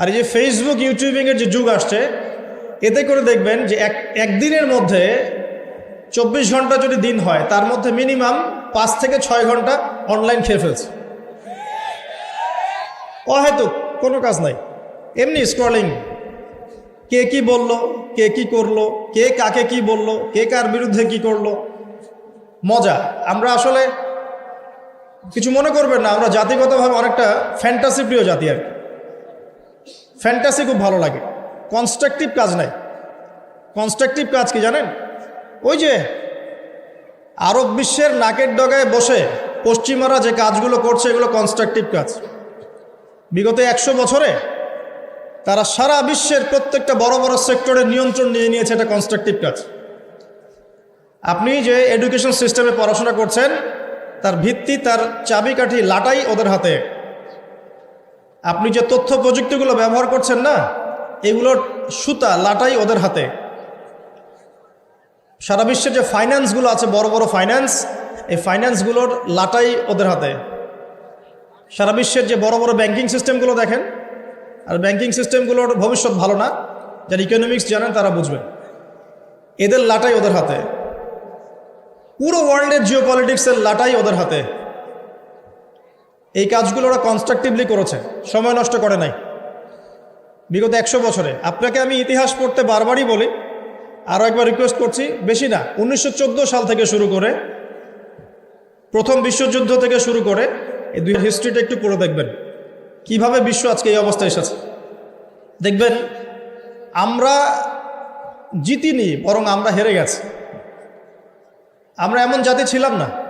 আর এই যে ফেসবুক ইউটিউবিংয়ের যে যুগ আসছে, এতে করে দেখবেন যে এক, একদিনের মধ্যে চব্বিশ ঘণ্টা যদি দিন হয়, তার মধ্যে মিনিমাম পাঁচ থেকে ছয় ঘণ্টা অনলাইন খেয়ে ফেলছে। অহেতুক, কোনো কাজ নাই। এমনি স্ক্রলিং কে কি বলল, কে কি করল, কে কাকে কি বলল, কে কার বিরুদ্ধে কি করল, মজা। আমরা আসলে কিছু মনে করবেন না, আমরা জাতিগতভাবে অনেকটা ফ্যান্টাসি প্রিয় জাতি আর কি। ফ্যান্টাসি খুব ভালো লাগে। কনস্ট্রাকটিভ কাজ নাই। কনস্ট্রাকটিভ কাজ কি জানেন? ওই যে আরব বিশ্বের নাকের ডগায় বসে পশ্চিমারা যে কাজগুলো করছে, এগুলো কনস্ট্রাকটিভ কাজ। বিগত একশো বছরে তারা সারা বিশ্বের প্রত্যেকটা বড় বড় সেক্টরের নিয়ন্ত্রণ নিয়ে নিয়েছে এটা কনস্ট্রাকটিভ কাজ। আপনি যে এডুকেশন সিস্টেমে পড়াশোনা করছেন, তার ভিত্তি, তার চাবিকাঠি, লাটাই ওদের হাতে। আপনি যে তথ্য প্রযুক্তিগুলো ব্যবহার করছেন না, এগুলোর সুতা লাটাই ওদের হাতে। সারা বিশ্বের যে ফাইন্যান্সগুলো আছে, বড় বড় ফাইন্যান্স এই ফাইন্যান্সগুলোর লাটাই ওদের হাতে। সারা বিশ্বের যে বড় বড় ব্যাংকিং সিস্টেমগুলো দেখেন, আর ব্যাংকিং সিস্টেমগুলোর ভবিষ্যৎ ভালো না, যারা ইকোনমিক্স জানেন তারা বুঝবেন। এদের লাটাই ওদের হাতে। পুরো ওয়ার্ল্ডের জিও পলিটিক্সের লাটাই ওদের হাতে। এই কাজগুলো ওরা কনস্ট্রাকটিভলি করেছে। সময় নষ্ট করে নাই। বিগত একশো বছরে। আপনাকে আমি ইতিহাস পড়তে বারবারই বলি, আরও একবার রিকোয়েস্ট করছি, বেশি না, উনিশশো চোদ্দ সাল থেকে শুরু করে, প্রথম বিশ্বযুদ্ধ থেকে শুরু করে, এই দুই হিস্ট্রিটা একটু পড়ে দেখবেন। কীভাবে বিশ্ব আজকে এই অবস্থায় এসেছে? দেখবেন, আমরা জিতিনি, বরং আমরা হেরে গেছি। আমরা এমন জাতি ছিলাম না।